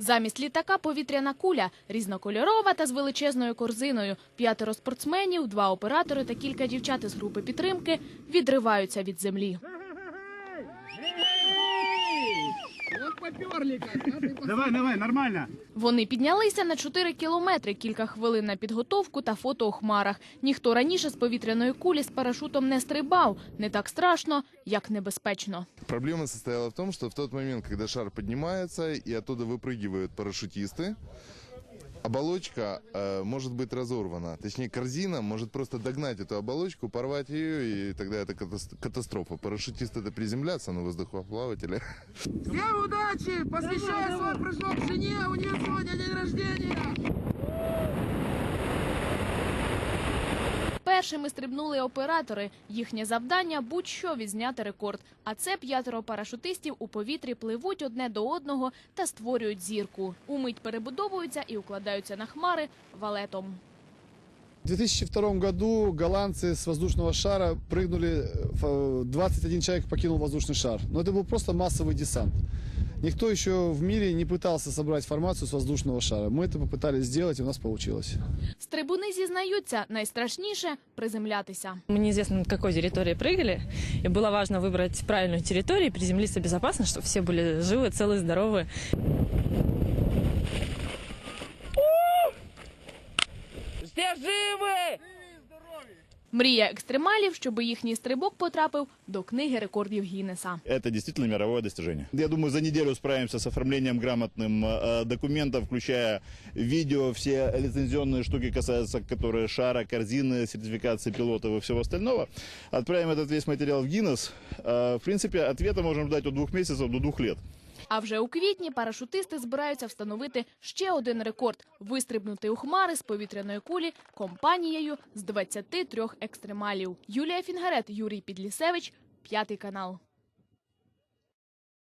Замість літака повітряна куля, різнокольорова та з величезною корзиною. П'ятеро спортсменів, два оператори та кілька дівчат із групи підтримки відриваються від землі. Давай, давай, нормально. Вони піднялися на 4 кілометри, кілька хвилин на підготовку та фото у хмарах. Ніхто раніше з повітряної кулі з парашутом не стрибав. Не так страшно, як небезпечно. Проблема состояла в том, что в тот момент, когда шар поднимается и оттуда выпрыгивают парашютисты, оболочка э, может быть разорвана. Точнее, корзина может просто догнать эту оболочку, порвать ее, и тогда это катас- катастрофа. Парашютист это приземляться, но воздухоплаватели Всем удачи! Посвящаю свой прыжок Першими стрибнули оператори. Їхнє завдання будь-що відзняти рекорд. А це п'ятеро парашутистів у повітрі пливуть одне до одного та створюють зірку. Умить перебудовуються і укладаються на хмари валетом. В 2002 году голландцы с воздушного шара прыгнули, э, 21 человек покинул воздушный шар. Но это был просто массовый десант. Никто еще в мире не пытался собрать формацию с воздушного шара. Мы это попытались сделать, и у нас получилось. Стрибуни зізнаються, найстрашніше приземлятися. Мы неизвестно над какой территорией прыгали, и было важно выбрать правильную территорию и приземлиться безопасно, чтобы все были живы, целы, здоровы. Мрія екстремалів, щоб їхній стрибок потрапив до книги рекордів Гіннеса. Это действительно мировое достижение. Я думаю, за неделю справимся с оформлением грамотным э, документов, включая видео, все лицензионные штуки, касаются которые шара, корзины, сертификации пилотов и всего остального. Отправим этот весь материал в Гиннес. Э, в принципе, ответа можем ждать от двух месяцев до двух лет. А вже у квітні парашутисти збираються встановити ще один рекорд вистрибнути у хмари з повітряної кулі компанією з 23 екстремалів. Юлія Фінгарет, Юрій Підлісевич, п'ятий канал.